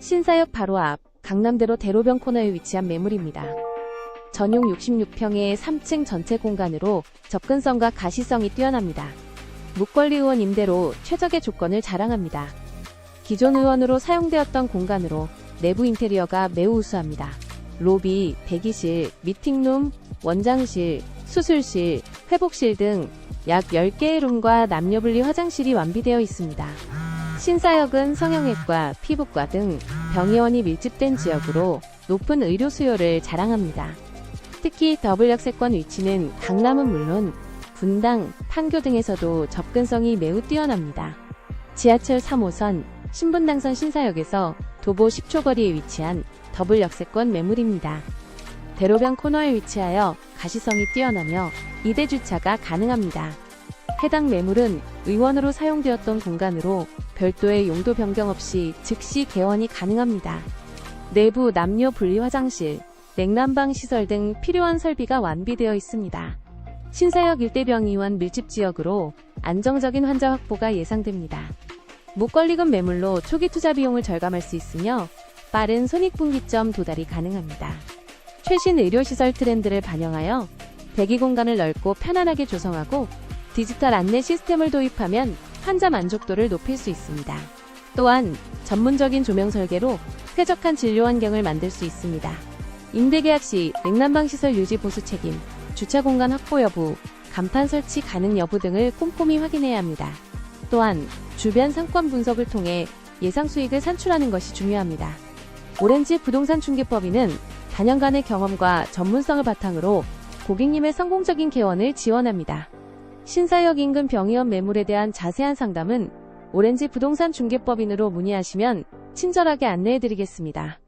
신사역 바로 앞 강남대로 대로변 코너에 위치한 매물입니다. 전용 66평의 3층 전체 공간으로 접근성과 가시성이 뛰어납니다. 묵권리 의원 임대로 최적의 조건을 자랑합니다. 기존 의원으로 사용되었던 공간으로 내부 인테리어가 매우 우수합니다. 로비, 대기실, 미팅룸, 원장실, 수술실, 회복실 등 약 10개의 룸과 남녀분리 화장실이 완비되어 있습니다. 신사역은 성형외과, 피부과 등 병의원이 밀집된 지역으로 높은 의료 수요를 자랑합니다. 특히 더블역세권 위치는 강남은 물론 분당, 판교 등에서도 접근성이 매우 뛰어납니다. 지하철 3호선 신분당선 신사역에서 도보 10초 거리에 위치한 더블역세권 매물입니다. 대로변 코너에 위치하여 가시성이 뛰어나며 2대 주차가 가능합니다. 해당 매물은 의원으로 사용되었던 공간으로 별도의 용도 변경 없이 즉시 개원이 가능합니다. 내부 남녀 분리 화장실, 냉난방 시설 등 필요한 설비가 완비되어 있습니다. 신사역 일대병의원 밀집 지역으로 안정적인 환자 확보가 예상됩니다. 무권리금 매물로 초기 투자 비용을 절감할 수 있으며 빠른 손익분기점 도달이 가능합니다. 최신 의료시설 트렌드를 반영하여 대기 공간을 넓고 편안하게 조성하고 디지털 안내 시스템을 도입하면 환자 만족도를 높일 수 있습니다. 또한 전문적인 조명 설계로 쾌적한 진료 환경을 만들 수 있습니다. 임대 계약 시 냉난방 시설 유지 보수 책임, 주차 공간 확보 여부, 간판 설치 가능 여부 등을 꼼꼼히 확인해야 합니다. 또한 주변 상권 분석을 통해 예상 수익을 산출하는 것이 중요합니다. 오렌지 부동산 중개법인은 단연간의 경험과 전문성을 바탕으로 고객님의 성공적인 개원을 지원합니다. 신사역 인근 병의원 매물에 대한 자세한 상담은 오렌지 부동산 중개법인으로 문의하시면 친절하게 안내해드리겠습니다.